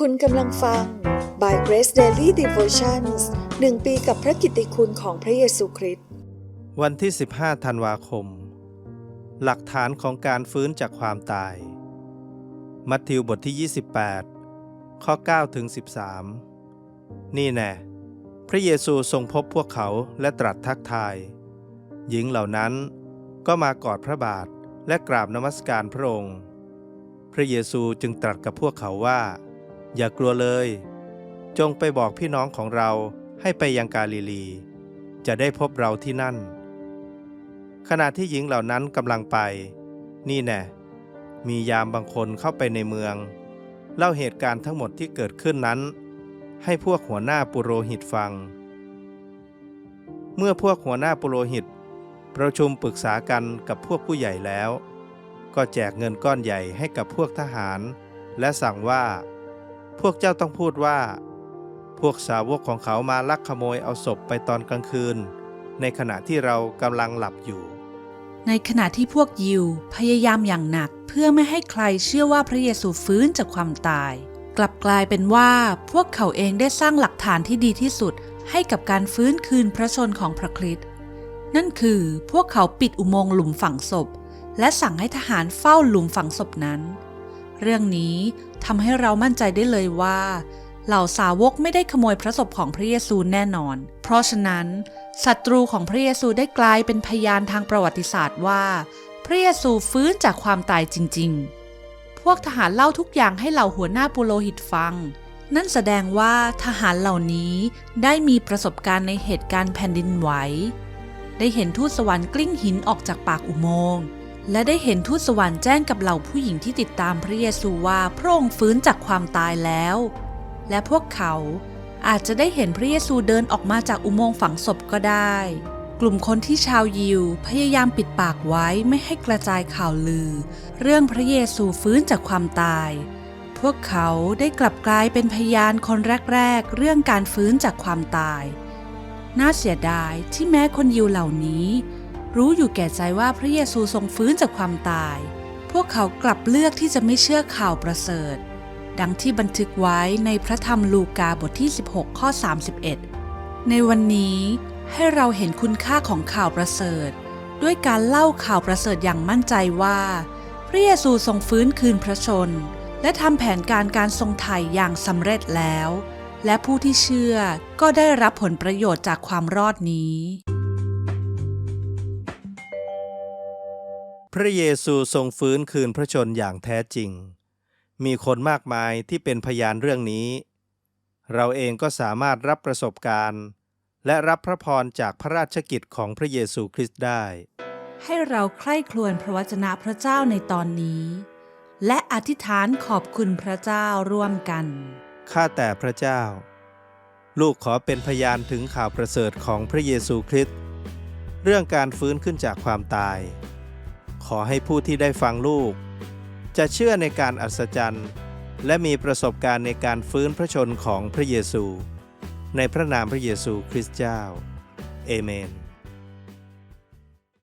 คุณกำลังฟัง By Grace Daily Devotions หนึ่งปีกับพระกิตติคุณของพระเยซูคริสต์ วันที่ 15 ธันวาคม หลักฐานของการฟื้นจากความตาย มัทธิวบทที่ 28 ข้อ 9 ถึง 13 นี่แน่พระเยซูทรงพบพวกเขาและตรัสทักทาย หญิงเหล่านั้นก็มากอดพระบาทและกราบนมัสการพระองค์ พระเยซูจึงตรัสกับพวกเขาว่า อย่ากลัวเลย จงไปบอกพี่น้องของเราให้ไปยังกาลิลี จะได้พบเราที่นั่น ขณะที่หญิงเหล่านั้นกำลังไป นี่แน่มียามบางคนเข้าไปในเมือง เล่าเหตุการณ์ทั้งหมดที่เกิดขึ้นนั้น ให้พวกหัวหน้าปุโรหิตฟัง เมื่อพวกหัวหน้าปุโรหิต ประชุมปรึกษากันกับพวกผู้ใหญ่แล้ว ก็แจกเงินก้อนใหญ่ให้กับพวกทหาร และสั่งว่า พวกเจ้าต้องพูดว่า พวกสาวกของเขามาลักขโมยเอาศพไปตอนกลางคืน ในขณะที่เรากำลังหลับอยู่ ในขณะที่พวกยิวพยายามอย่างหนักเพื่อไม่ให้ใครเชื่อว่าพระเยซูฟื้นจากความตาย กลับกลายเป็นว่าพวกเขาเองได้สร้างหลักฐานที่ดีที่สุดให้กับการฟื้นคืนพระชนของพระคริสต์นั่นคือพวกเขาปิดอุโมงค์หลุมฝังศพ และสั่งให้ทหารเฝ้าหลุมฝังศพนั้น เรื่องนี้ทำให้เรามั่นใจได้เลยว่าเหล่าสาวกไม่ได้ขโมยพระศพของพระเยซูแน่นอน เพราะฉะนั้นศัตรูของพระเยซูได้กลายเป็นพยานทางประวัติศาสตร์ว่า พระเยซูฟื้นจากความตายจริง ๆ พวกทหารเล่าทุกอย่างให้เหล่าหัวหน้าปุโรหิตฟัง นั่นแสดงว่าทหารเหล่านี้ได้มีประสบการณ์ในเหตุการณ์แผ่นดินไหว ได้เห็นทูตสวรรค์กลิ้งหินออกจากปากอุโมงค์ และได้เห็นทูตสวรรค์แจ้งกับเหล่าผู้หญิงที่ติดตามพระเยซูว่าพระองค์ฟื้นจากความตายแล้ว และพวกเขาอาจจะได้เห็นพระเยซูเดินออกมาจากอุโมงค์ฝังศพก็ได้ กลุ่มคนที่ชาวยิวพยายามปิดปากไว้ไม่ให้กระจายข่าวลือ เรื่องพระเยซูฟื้นจากความตาย พวกเขาได้กลับกลายเป็นพยานคนแรกๆ เรื่องการฟื้นจากความตาย น่าเสียดายที่แม้คนยิวเหล่านี้ รู้อยู่แก่ใจว่าพระเยซูทรงฟื้นจากความตาย พวกเขากลับเลือกที่จะไม่เชื่อข่าวประเสริฐ ดังที่บันทึกไว้ในพระธรรมลูกาบทที่ 16 ข้อ 31 ในวันนี้ให้เราเห็นคุณค่าของข่าวประเสริฐ ด้วยการเล่าข่าวประเสริฐอย่างมั่นใจว่า พระเยซูทรงฟื้นคืนพระชน และทำแผนการการทรงไถ่อย่างสำเร็จแล้ว และผู้ที่เชื่อก็ได้รับผลประโยชน์จากความรอดนี้ พระเยซูทรงฟื้นคืนพระชนอย่างแท้จริง มีคนมากมายที่เป็นพยานเรื่องนี้ เราเองก็สามารถรับประสบการณ์ และรับพระพรจากพระราชกิจของพระเยซูคริสต์ได้ ให้เราใคร่ครวญพระวจนะพระเจ้าในตอนนี้ และอธิษฐานขอบคุณพระเจ้าร่วมกัน ข้าแต่พระเจ้า ลูกขอเป็นพยานถึงข่าวประเสริฐของพระเยซูคริสต์เรื่องการฟื้นขึ้นจากความตาย ขอให้ผู้ที่ได้ฟังลูก จะเชื่อในการอัศจรรย์ และมีประสบการณ์ในการฟื้นพระชนของพระเยซู ในพระนามพระเยซูคริสต์เจ้า เอเมน